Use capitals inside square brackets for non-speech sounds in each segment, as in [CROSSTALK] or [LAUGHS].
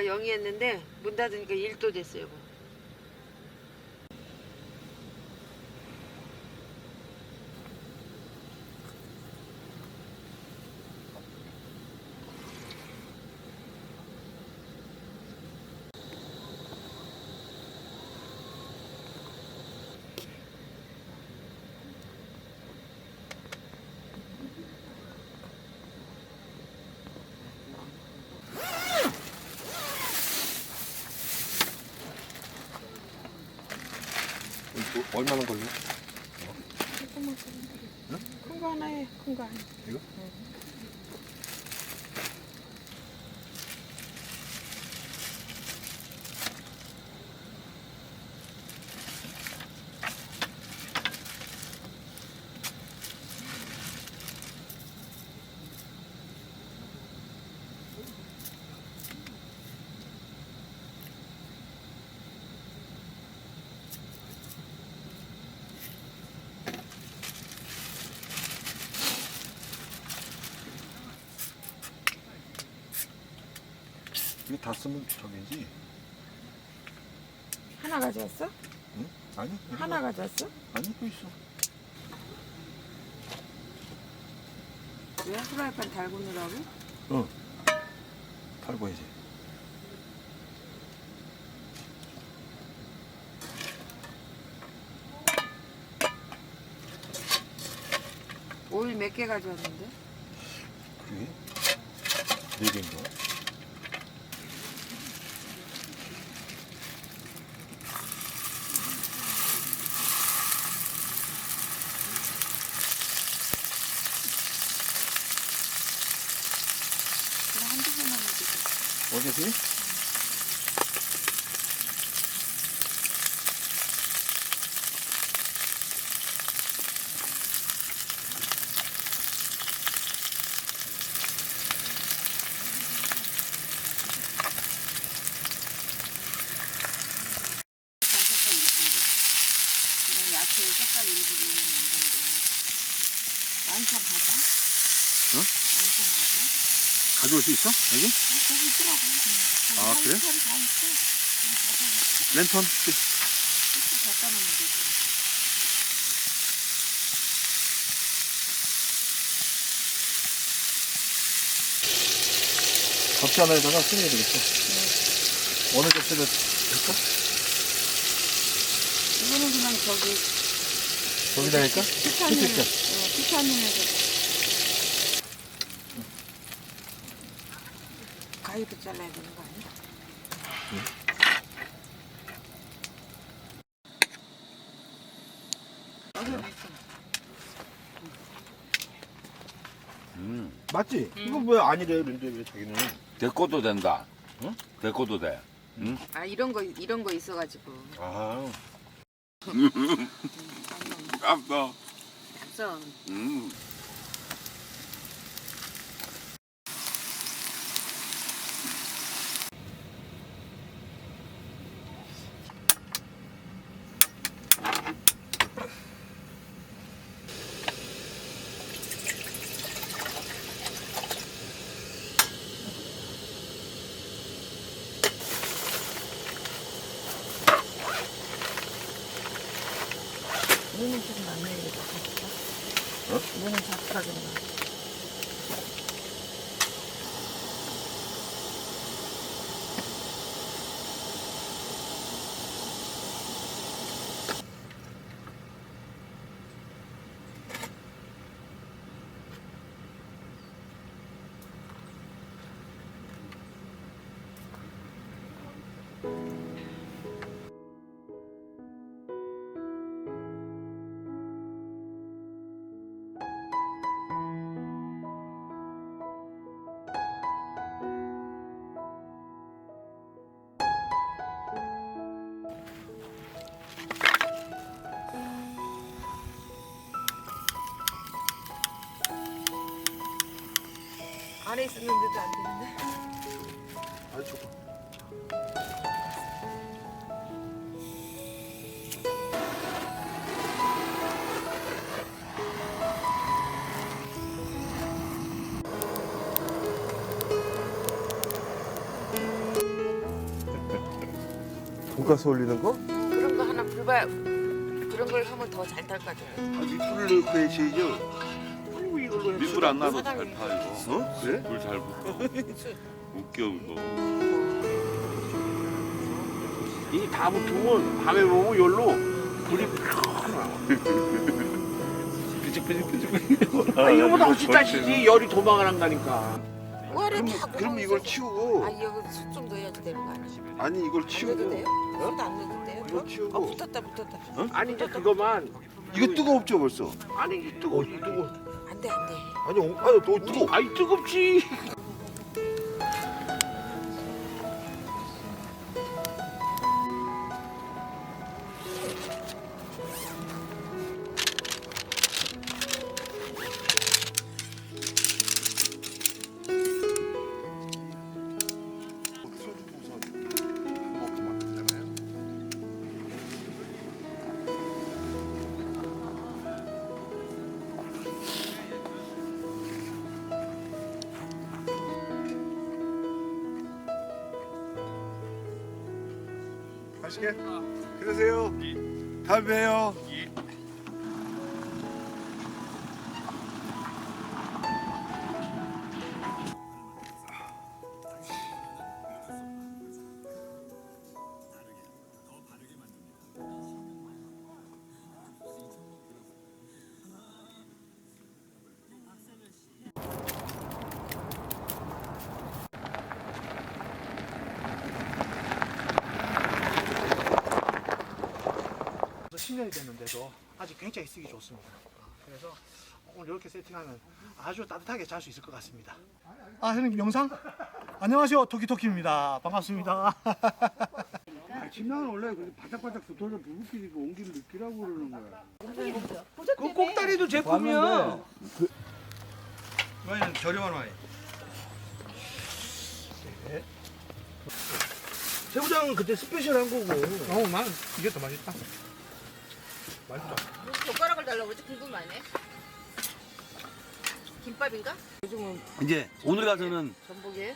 아까 0이 했는데 문 닫으니까 1도 됐어요. 뭐. 얼마나 걸려? 큰거 하나 해. 큰 거 하나. 이거? 이거 다 쓰면 저기지? 하나 가져왔어? 응? 아니? 이거- 하나 가져왔어? 아니 또 있어. 왜 후라이팬 달고 넣으라고? 어. 달고 해야지. 오일 몇 개 가져왔는데? 그게 네 개인가? 그냥 한두 개만 해도 어제지? 색깔 이쁘게. 그냥 야채 색깔 일부러 있는 정도. 완창 가자. 어? 완창 가져올 수 있어? 여기? 아, 거기 있더라고. 아, 그래? 한철이 다 있어. 그냥 가져가. 랜턴? 이렇게 갖다 놓으면 되지. 접시 하나에다가 쓰면 되겠어. 어느 접시를 할까? 이거는 그냥 저기 거기다 할까? 티타늄, 티타늄. 어, 티타늄에서 가위로 잘라야 되는 거 아니야? 음, 맞지? 이거 왜 아니래 그런데 왜 자기는? 데코도 된다. 응? 데코도 돼. 응? 아 이런 거 이런 거 있어가지고 아 깜짝. 우선 음. 100株になます。 있었는데도 안 되는데. 아 좋아. [LAUGHS] 돈가스 올리는 거? 그런 거 하나 불봐. 그런 걸 하면 더 잘 탈 것 같아요. 아, 밑불을 넣고 해야죠. 그리고 이걸로 밑불 안 나도 잘. 파 이거. 어? 그래? 불잘 붙어. [LAUGHS] 웃겨 이거. 이다 붙으면 밤에 보면 열로 불이 [LAUGHS] 삐직삐직삐직. 아, 이거보다 훨씬 따시지 열이 도망을 월에 그럼 다 그럼 이걸. 치우고 아 여기 숯좀 넣어야지 되는 거 아니야? 아니 이걸 안 넣어도 치우고 돼요? 숯안 넣어도 돼요? 이거 어? 치우고. 어 붙었다 붙었다. 아니 이제 그거만 이거 뜨겁죠 벌써? 아니 이 뜨거 이 뜨거 안돼 안돼. 아니 어, 아니 너 뜨거. 아이 뜨겁지 맛있게 그러세요. 다음에 봬요. 그 10년이 됐는데도 아직 굉장히 쓰기 좋습니다. 그래서 오늘 이렇게 세팅하면 아주 따뜻하게 잘 수 있을 것 같습니다. 아, 형님 영상? 안녕하세요. 토키토키입니다. 반갑습니다. 침낭은 원래 그 바짝바짝 붙어서 부부끼리 그 온기를 느끼라고 그러는 거야. 그 꼭다리도 제품이야 와인 저렴한 와인. 새우장은 그때 스페셜 한 거고 어, 난 이게 더 맛있다. 맛있다. 젓가락을 달라고 했지 궁금하네. 김밥인가? 요즘은 이제 오늘 가서는 전복이에요?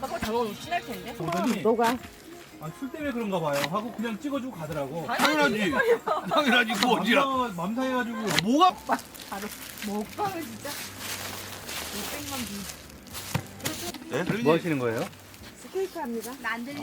저거 담아오면 신날 텐데. 보더니 너가 아, 술 때문에 그런가 봐요. 하고 그냥 찍어주고 가더라고. 당연하지. [LAUGHS] 당연하지 그거 어디야. 맘상- 맘상해가지고 뭐가 먹방을 진짜. 뭐 하시는 거예요? 스테이크 합니다. 나안 들려.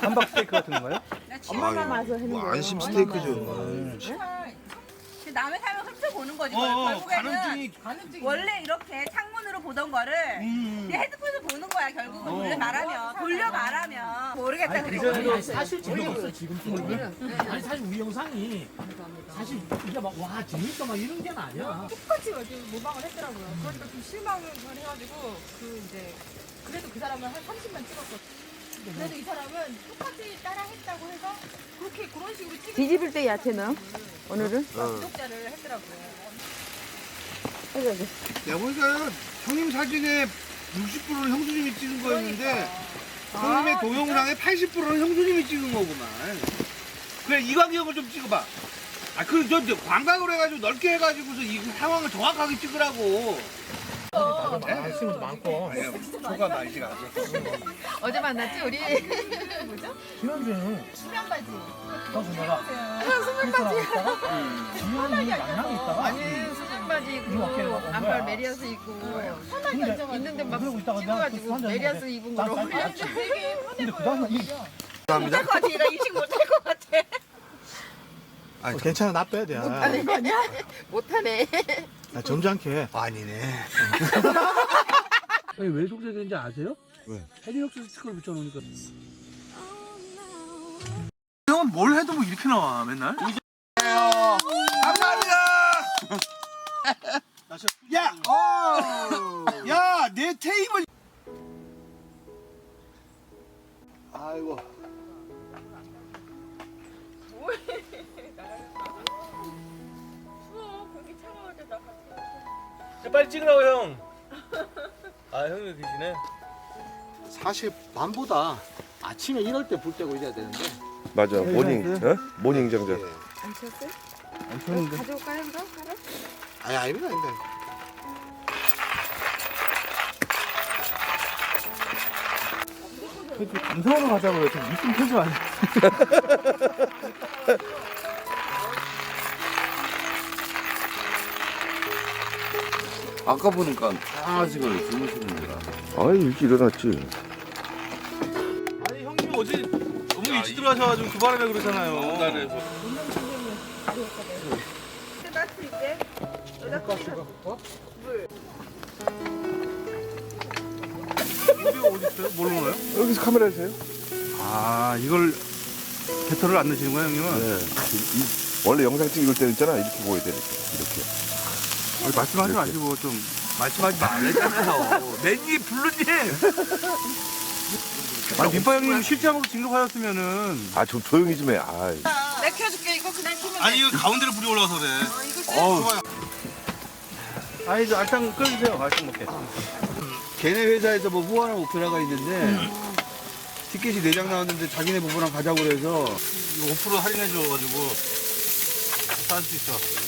함박 스테이크 같은 건가요? 엄마만 와서 하는 뭐 거예요. 안심 스테이크죠. 남의 삶을 훔쳐보는 거지. 어, 결국에는 가능성이 원래 이렇게 창문으로 보던 거를 음. 이제 헤드폰으로 보는 거야. 결국은 어. 돌려 말하면 돌려 말하면 모르겠다 그리고 사실 재미없어 지금 찍으면. 아니 사실 우리 영상이 사실 이게 막와 재밌어 막 이런 게 아니야. 똑같이 요즘 모방을 했더라고요. 그러니까 좀 실망을 해가지고 그 이제 그래도 그 사람은 한 30만 찍었거든요. 그래도 이 사람은 똑같이 따라 했다고 해서 그렇게 그런 식으로 찍은 뒤집을 때 야채 넣어? 오늘은? 구독자를 했더라고요. 내가 보니까 형님 사진에 60%는 형수님이 찍은 거였는데 형님의 동영상에 80%는 형수님이 찍은 거구만. 그래 이광경을 좀 찍어봐. 아, 그 저 저 광각으로 해가지고 넓게 해가지고서 이 상황을 정확하게 찍으라고. 말씀도 많고 초가 날씨가 아주. 어제 만났지 우리 지난주에는 수면 바지. 사실 내가 수면 바지. 지난주에 만남이 있다가 아니 수면 바지 입고 안발. 메리아스 입고 근데 있는데 막 찍어가지고 한잔 메리아스 입은 난 거로 잘 알았지. 되게 편해 그 보여. 못할 것 같아. 나 인식 못할 것 같아. 어, 괜찮아 나 빼야 돼. 못하는 거 아니야? 못하네 아, 점잖게. 아니네. [LAUGHS] 아니, 왜 속색인지 아세요? 왜? 헤리녹스 스티커를 붙여놓으니까. 형은 뭘 해도 뭐 이렇게 나와 맨날. 감사합니다. [LAUGHS] 야, 어, 야, 내 테이블. 아이고. [LAUGHS] 추워. 공기 같이. 빨리 찍으라고 형. 아 형님 계시네. 사실 밤보다 아침에 이럴 때 불 때고 이래야 되는데 맞아 모닝 어? 모닝 정전 안 쳤어요? 안 쳤는데 가져올까요 그럼? 하나? 아니 아닙니다 아닙니다 감성으로 가자고요. 좀 이쁜 표지 아니야. [LAUGHS] 아까 보니까 하나씩을 주무시는구나. 아이 일찍 일어났지 아니 형님 어제 너무 일찍 들어가셔가지고 그 바람에 그러잖아요. 이제 여자 어디가 어디 있어요? 뭘로 넣어요? 여기서 카메라에서요? 아 이걸 배터를 안 넣으시는 거예요 형님은? 네 이- 이- 원래 영상 찍을 때 있잖아 이렇게 보여야 돼 이렇게 아니, 말씀하지 마시고 좀 말씀하지 말랬잖아요. 내지 [LAUGHS] 블루님. 아니 민파 형님 실장으로 진급하셨으면은 아 좀 조용히 좀 해 아이 내가 켜줄게. 이거 그냥 켜면 아니 이거 가운데로 불이 올라와서 그래. 이거 어우. 아니 저 알탕 끓여주세요. 알탕 먹게. 걔네 회사에서 뭐 후원한 오페라가 있는데 티켓이 4장 나왔는데 자기네 부부랑 가자고 그래서 이거 5% 할인해 줘가지고 살 수 있어.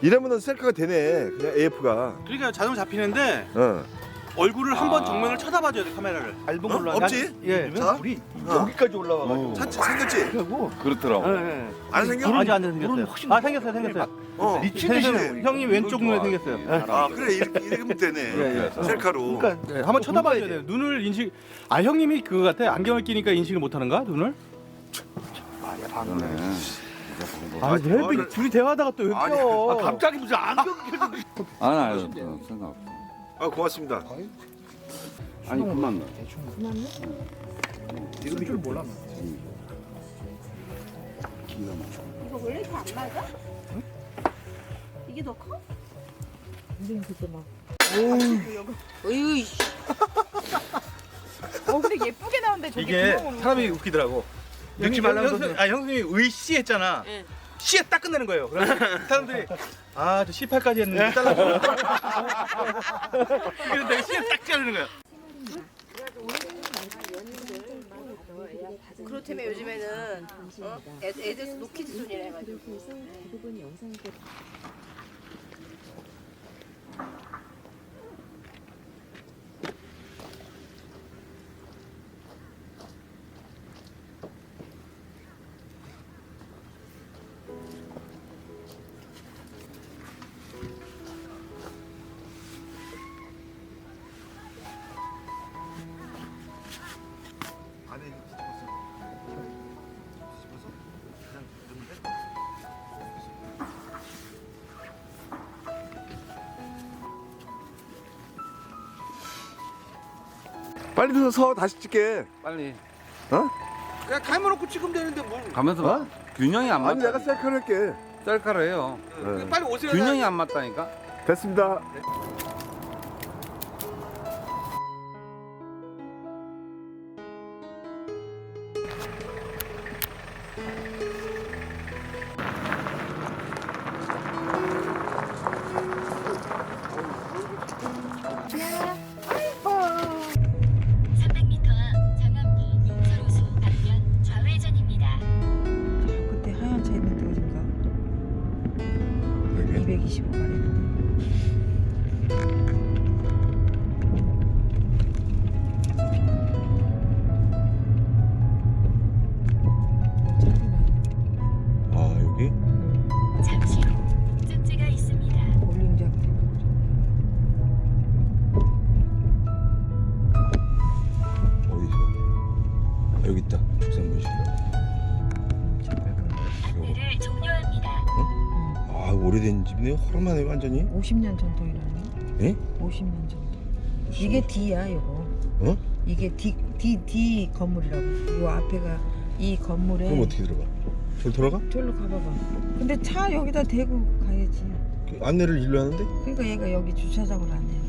이러면은 셀카가 되네 그냥 AF가 그러니까 자동 잡히는데 어 얼굴을 한 번 정면을 쳐다봐줘야 돼 카메라를. 얇은 걸로 어? 없지? 예. 자 불이 여기까지 올라와가지고 차 생겼지? 그렇더라고. 안 생겨? 아직 안 생겼어요. 아 생겼어요, 생겼어요. 어 미친 듯이 형님 왼쪽 눈에 생겼어요. 아 그래 이렇게 이러면 되네 예, 예. 셀카로 그러니까 네, 한번 쳐다봐야 돼요. 눈을 인식. 아 형님이 그거 같아. 안경을 끼니까 인식을 못하는가 눈을? 아, 아니, 왜 저를- 둘이 대화하다가 또 왜 아니, 껴? 아, 갑자기 무슨 안경 아니, 아니, 생각 없어. 아 고맙습니다 아니, 그만 넣어. 이거 줄 몰라. 이거 원래 이렇게 안 맞아? 이게 더 커? 어이 어 근데 예쁘게 나오는데 저게 이게. 사람이 웃기더라고. 넣지 말라고 형, 아 형님이 의씨 했잖아. 예. 씨에 딱 끝내는 거예요. 그래서 사람들이 아저 18까지 했는데 잘라. [LAUGHS] 그래서 내가 씨에 딱 자르는 거야. 그렇다면 요즘에는 어? 애, 애들 노키즈 손이라 해가지고. 빨리 서서 다시 찍게. 빨리 어? 야 갈머놓고 찍으면 되는데 뭘 가면서 봐. 어? 균형이 안 맞다. 아니 내가 셀카를 할게. 셀카를 해요. 네. 그 빨리 오세요 균형이 안 맞다니까. 됐습니다. 네. 허름하네 완전히 50년 전통이라네. 예? 50년 전통. 이게 D야 이거. 어? 이게 D D D 건물이라고. 요 앞에가 이 건물에. 그럼 어떻게 들어가? 저기 돌아가? 저기로 가봐봐. 근데 차 여기다 대고 가야지. 그 안내를 일로 하는데? 그러니까 얘가 여기 주차장을 안 해.